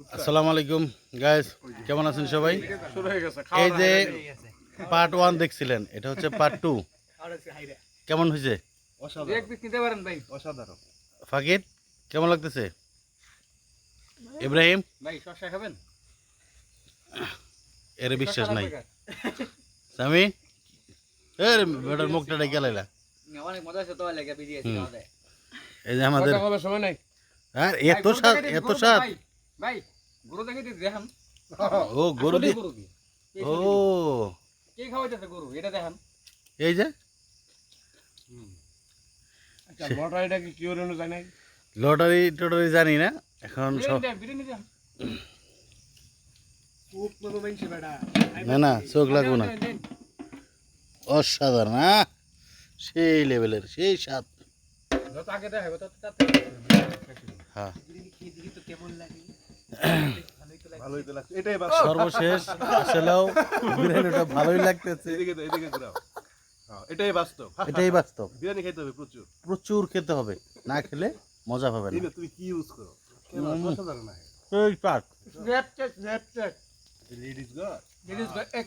আসসালামু আলাইকুম গাইস কেমন আছেন সবাই? শুরু হয়ে গেছে এই যে পার্ট ওয়ান দেখছিলেন এটা হচ্ছে পার্ট টু কেমন হয়েছে? এক পিস নিতে পারেন ভাই। অসাধারণ। ফাকির কেমন লাগতেছে? ইব্রাহিম? ভাই এর বিশ্বাস নাই। স্বামী? এর বেটার মুখটা ডেকে লাইলা। এই যে আমাদের আর এত স্বাদ এত স্বাদ। ভাই, গরু দেখে দেখান। ও গরু দিয়ে ও। কে খাওয়াইতেছে গরু? এটা দেখান। এই যে? আচ্ছা লটারিটা কি কি হলো জানাই? লটারি টটারি জানি না। এখন সব না না চোখ লাগবো না। অসাধারণ হ্যাঁ সেই লেভেলের সেই স্বাদ। হ্যাঁ। এটাই বাস সর্বশেষ আসলেও বিরিয়ানিটা ভালোই লাগতেছে। তো এদিকে হ্যাঁ, এটাই বাস্তব। এটাই বাস্তব। বিরিয়ানি খেতে হবে প্রচুর। প্রচুর খেতে হবে। না খেলে মজা পাবে এই না তুমি কি ইউজ করো? সেই পাক। লেডিস গড ইজ এক